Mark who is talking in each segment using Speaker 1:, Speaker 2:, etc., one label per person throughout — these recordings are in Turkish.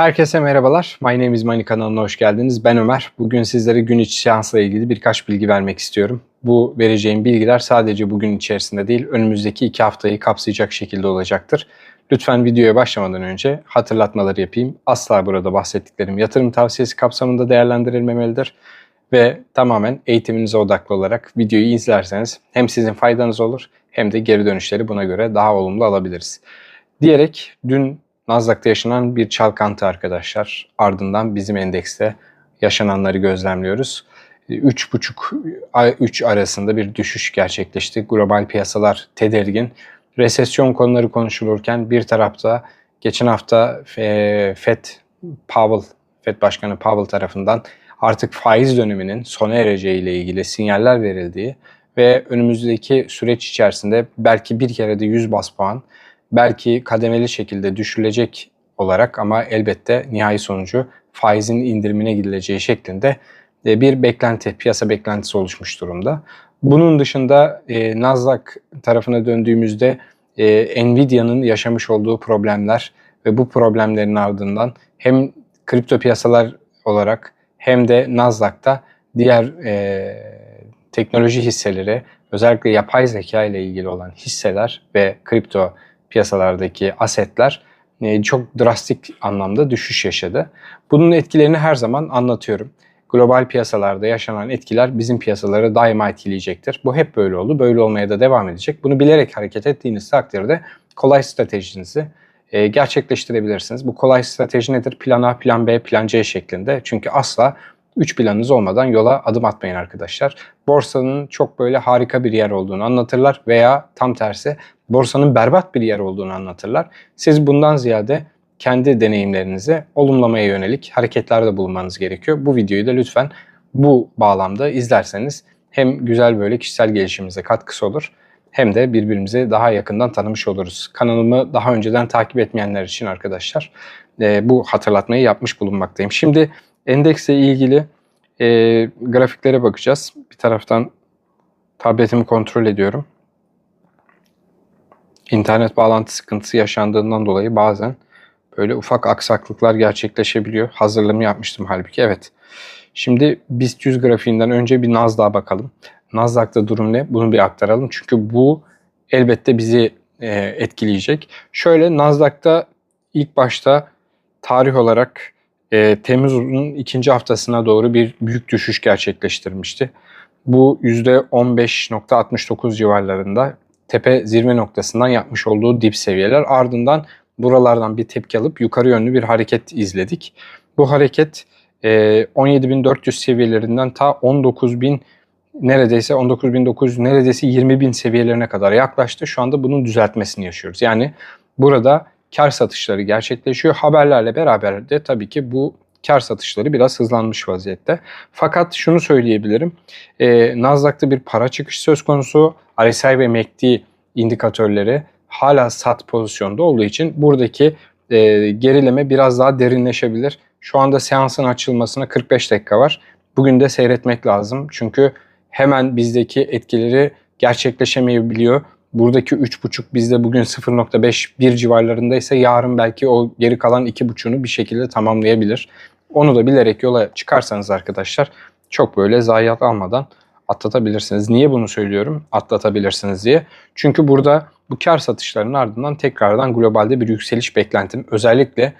Speaker 1: Herkese merhabalar. My name is Money kanalına hoş geldiniz. Ben Ömer. Bugün sizlere gün içi seansla ilgili birkaç bilgi vermek istiyorum. Bu vereceğim bilgiler sadece bugün içerisinde değil, önümüzdeki iki haftayı kapsayacak şekilde olacaktır. Lütfen videoya başlamadan önce hatırlatmaları yapayım. Asla burada bahsettiklerim yatırım tavsiyesi kapsamında değerlendirilmemelidir. Ve tamamen eğitiminize odaklı olarak videoyu izlerseniz hem sizin faydanız olur hem de geri dönüşleri buna göre daha olumlu alabiliriz. Diyerek dün Nasdaq'ta yaşanan bir çalkantı arkadaşlar. Ardından bizim endekste yaşananları gözlemliyoruz. 3,5 3 arasında bir düşüş gerçekleşti. Global piyasalar tedirgin. Resesyon konuları konuşulurken bir tarafta geçen hafta Fed Powell Fed Başkanı Powell tarafından artık faiz döneminin sona ereceği ile ilgili sinyaller verildiği ve önümüzdeki süreç içerisinde belki bir kere de 100 bas puan belki kademeli şekilde düşülecek olarak ama elbette nihai sonucu faizin indirimine gidileceği şeklinde e, bir beklenti, piyasa beklentisi oluşmuş durumda. Bunun dışında e, Nasdaq tarafına döndüğümüzde e, Nvidia'nın yaşamış olduğu problemler ve bu problemlerin ardından hem kripto piyasalar olarak hem de Nasdaq'ta diğer e, teknoloji hisseleri özellikle yapay zeka ile ilgili olan hisseler ve kripto piyasalardaki asetler e, çok drastik anlamda düşüş yaşadı. Bunun etkilerini her zaman anlatıyorum. Global piyasalarda yaşanan etkiler bizim piyasaları daima etkileyecektir. Bu hep böyle oldu. Böyle olmaya da devam edecek. Bunu bilerek hareket ettiğiniz takdirde kolay stratejinizi e, gerçekleştirebilirsiniz. Bu kolay strateji nedir? Plan A, plan B, plan C şeklinde. Çünkü asla 3 planınız olmadan yola adım atmayın arkadaşlar. Borsanın çok böyle harika bir yer olduğunu anlatırlar veya tam tersi borsanın berbat bir yer olduğunu anlatırlar. Siz bundan ziyade kendi deneyimlerinizi olumlamaya yönelik hareketlerde bulunmanız gerekiyor. Bu videoyu da lütfen bu bağlamda izlerseniz hem güzel böyle kişisel gelişimimize katkısı olur hem de birbirimizi daha yakından tanımış oluruz. Kanalımı daha önceden takip etmeyenler için arkadaşlar e, bu hatırlatmayı yapmış bulunmaktayım. Şimdi endeksle ilgili e, grafiklere bakacağız. Bir taraftan tabletimi kontrol ediyorum. İnternet bağlantı sıkıntısı yaşandığından dolayı bazen böyle ufak aksaklıklar gerçekleşebiliyor. Hazırlığımı yapmıştım halbuki. Evet. Şimdi BIST 100 grafiğinden önce bir Nasdaq'a bakalım. Nasdaq'ta durum ne? Bunu bir aktaralım. Çünkü bu elbette bizi e, etkileyecek. Şöyle Nasdaq'ta ilk başta tarih olarak e, Temmuz'un ikinci haftasına doğru bir büyük düşüş gerçekleştirmişti. Bu %15.69 civarlarında tepe zirve noktasından yapmış olduğu dip seviyeler. Ardından buralardan bir tepki alıp yukarı yönlü bir hareket izledik. Bu hareket 17.400 e, seviyelerinden ta 19.000 neredeyse 19.900 neredeyse 20.000 seviyelerine kadar yaklaştı. Şu anda bunun düzeltmesini yaşıyoruz. Yani burada kar satışları gerçekleşiyor. Haberlerle beraber de tabii ki bu kar satışları biraz hızlanmış vaziyette. Fakat şunu söyleyebilirim. E, Nasdaq'ta bir para çıkışı söz konusu. RSI ve MACD indikatörleri hala sat pozisyonda olduğu için buradaki e, gerileme biraz daha derinleşebilir. Şu anda seansın açılmasına 45 dakika var. Bugün de seyretmek lazım. Çünkü hemen bizdeki etkileri gerçekleşemeyebiliyor. Buradaki 3.5 bizde bugün 0.5 1 civarlarındaysa yarın belki o geri kalan 2.5'unu bir şekilde tamamlayabilir. Onu da bilerek yola çıkarsanız arkadaşlar çok böyle zayiat almadan atlatabilirsiniz. Niye bunu söylüyorum? Atlatabilirsiniz diye. Çünkü burada bu kar satışlarının ardından tekrardan globalde bir yükseliş beklentim. Özellikle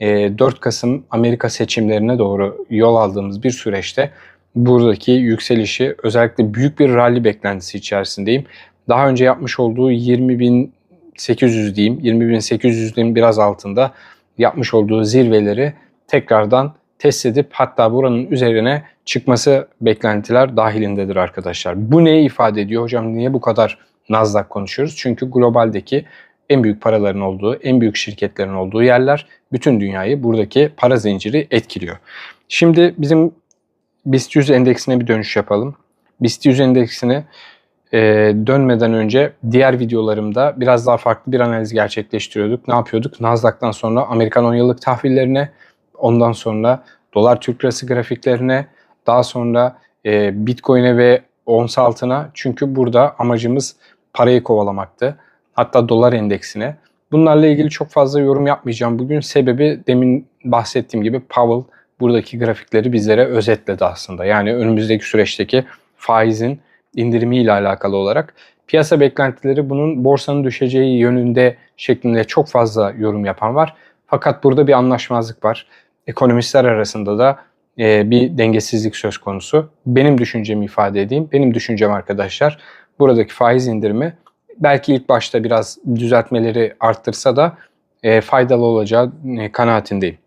Speaker 1: 4 e, Kasım Amerika seçimlerine doğru yol aldığımız bir süreçte buradaki yükselişi özellikle büyük bir rally beklentisi içerisindeyim. Daha önce yapmış olduğu 20.800 diyeyim, 20.800'lerin biraz altında yapmış olduğu zirveleri tekrardan test edip hatta buranın üzerine çıkması beklentiler dahilindedir arkadaşlar. Bu neyi ifade ediyor hocam? Niye bu kadar Nasdaq konuşuyoruz? Çünkü globaldeki en büyük paraların olduğu, en büyük şirketlerin olduğu yerler bütün dünyayı buradaki para zinciri etkiliyor. Şimdi bizim BIST 100 endeksine bir dönüş yapalım. BIST 100 endeksini e, dönmeden önce diğer videolarımda biraz daha farklı bir analiz gerçekleştiriyorduk. Ne yapıyorduk? Nasdaq'tan sonra Amerikan 10 yıllık tahvillerine, ondan sonra dolar Türk lirası grafiklerine, daha sonra e, Bitcoin'e ve ons altına. Çünkü burada amacımız parayı kovalamaktı. Hatta dolar endeksine. Bunlarla ilgili çok fazla yorum yapmayacağım bugün. Sebebi demin bahsettiğim gibi Powell buradaki grafikleri bizlere özetledi aslında. Yani önümüzdeki süreçteki faizin indirimiyle alakalı olarak piyasa beklentileri bunun borsanın düşeceği yönünde şeklinde çok fazla yorum yapan var. Fakat burada bir anlaşmazlık var. Ekonomistler arasında da e, bir dengesizlik söz konusu. Benim düşüncemi ifade edeyim. Benim düşüncem arkadaşlar buradaki faiz indirimi belki ilk başta biraz düzeltmeleri arttırsa da e, faydalı olacağı e, kanaatindeyim.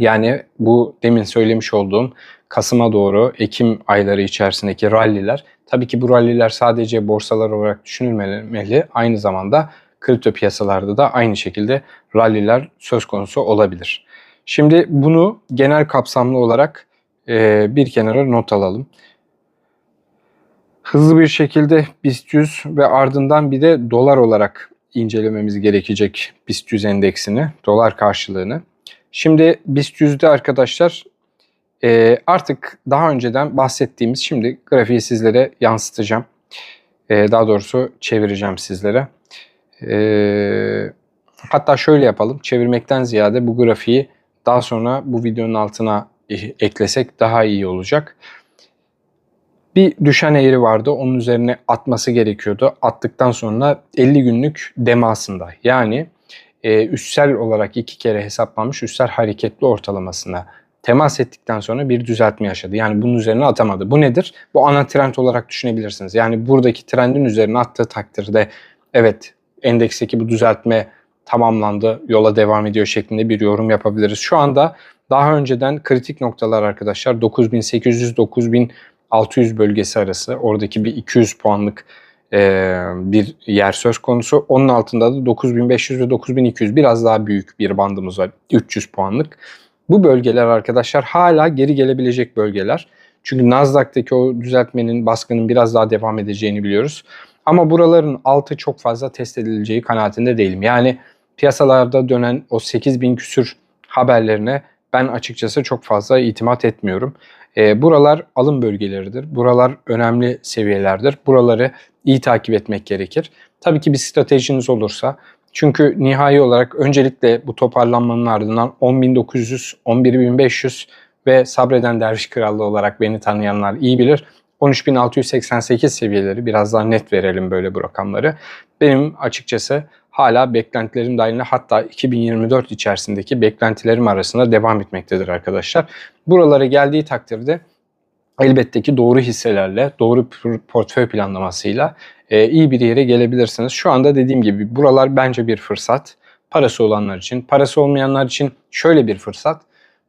Speaker 1: Yani bu demin söylemiş olduğum Kasım'a doğru Ekim ayları içerisindeki ralliler tabii ki bu ralliler sadece borsalar olarak düşünülmeli aynı zamanda kripto piyasalarda da aynı şekilde ralliler söz konusu olabilir. Şimdi bunu genel kapsamlı olarak e, bir kenara not alalım. Hızlı bir şekilde BIST 100 ve ardından bir de dolar olarak incelememiz gerekecek BIST 100 endeksini, dolar karşılığını. Şimdi BIST 100'de arkadaşlar e, artık daha önceden bahsettiğimiz şimdi grafiği sizlere yansıtacağım. E, daha doğrusu çevireceğim sizlere. E, hatta şöyle yapalım. Çevirmekten ziyade bu grafiği daha sonra bu videonun altına eklesek daha iyi olacak. Bir düşen eğri vardı. Onun üzerine atması gerekiyordu. Attıktan sonra 50 günlük demasında yani e, üstsel olarak iki kere hesaplanmış üstsel hareketli ortalamasına temas ettikten sonra bir düzeltme yaşadı. Yani bunun üzerine atamadı. Bu nedir? Bu ana trend olarak düşünebilirsiniz. Yani buradaki trendin üzerine attığı takdirde evet endeksteki bu düzeltme tamamlandı, yola devam ediyor şeklinde bir yorum yapabiliriz. Şu anda daha önceden kritik noktalar arkadaşlar 9800-9600 bölgesi arası oradaki bir 200 puanlık bir yer söz konusu. Onun altında da 9500 ve 9200 biraz daha büyük bir bandımız var 300 puanlık. Bu bölgeler arkadaşlar hala geri gelebilecek bölgeler. Çünkü Nasdaq'taki o düzeltmenin, baskının biraz daha devam edeceğini biliyoruz. Ama buraların altı çok fazla test edileceği kanaatinde değilim. Yani piyasalarda dönen o 8000 küsür haberlerine ben açıkçası çok fazla itimat etmiyorum. E, buralar alım bölgeleridir. Buralar önemli seviyelerdir. Buraları iyi takip etmek gerekir. Tabii ki bir stratejiniz olursa çünkü nihai olarak öncelikle bu toparlanmanın ardından 10.900, 11.500 ve sabreden derviş krallığı olarak beni tanıyanlar iyi bilir. 13.688 seviyeleri biraz daha net verelim böyle bu rakamları. Benim açıkçası hala beklentilerim dahilinde hatta 2024 içerisindeki beklentilerim arasında devam etmektedir arkadaşlar. Buralara geldiği takdirde elbette ki doğru hisselerle, doğru portföy planlamasıyla e, iyi bir yere gelebilirsiniz. Şu anda dediğim gibi buralar bence bir fırsat. Parası olanlar için, parası olmayanlar için şöyle bir fırsat.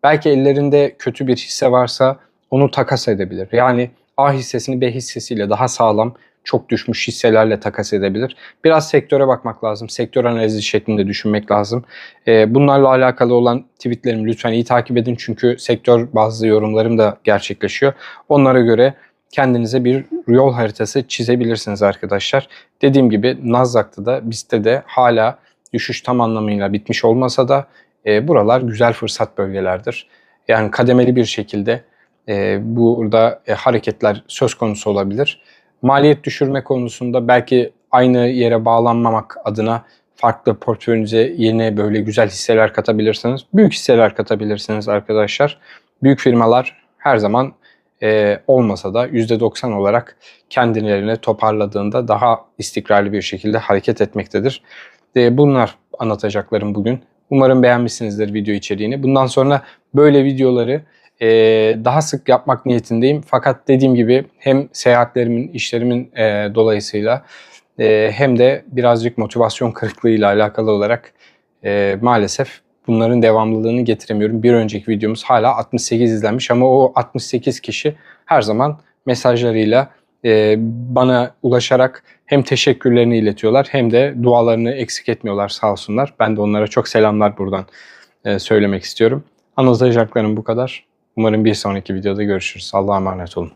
Speaker 1: Belki ellerinde kötü bir hisse varsa onu takas edebilir. Yani A hissesini B hissesiyle daha sağlam çok düşmüş hisselerle takas edebilir. Biraz sektöre bakmak lazım. Sektör analizi şeklinde düşünmek lazım. E, bunlarla alakalı olan tweetlerimi lütfen iyi takip edin. Çünkü sektör bazı yorumlarım da gerçekleşiyor. Onlara göre kendinize bir yol haritası çizebilirsiniz arkadaşlar. Dediğim gibi Nasdaq'ta da BIST'te de hala düşüş tam anlamıyla bitmiş olmasa da e, buralar güzel fırsat bölgelerdir. Yani kademeli bir şekilde e, burada e, hareketler söz konusu olabilir. Maliyet düşürme konusunda belki aynı yere bağlanmamak adına farklı portföyünüze yeni böyle güzel hisseler katabilirsiniz. Büyük hisseler katabilirsiniz arkadaşlar. Büyük firmalar her zaman e, olmasa da %90 olarak kendilerini toparladığında daha istikrarlı bir şekilde hareket etmektedir. E, bunlar anlatacaklarım bugün. Umarım beğenmişsinizdir video içeriğini. Bundan sonra böyle videoları e, daha sık yapmak niyetindeyim. Fakat dediğim gibi hem seyahatlerimin, işlerimin e, dolayısıyla e, hem de birazcık motivasyon kırıklığıyla alakalı olarak e, maalesef bunların devamlılığını getiremiyorum. Bir önceki videomuz hala 68 izlenmiş ama o 68 kişi her zaman mesajlarıyla e, bana ulaşarak hem teşekkürlerini iletiyorlar hem de dualarını eksik etmiyorlar sağ olsunlar. Ben de onlara çok selamlar buradan e, söylemek istiyorum. Anlatacaklarım bu kadar. Umarım bir sonraki videoda görüşürüz. Allah'a emanet olun.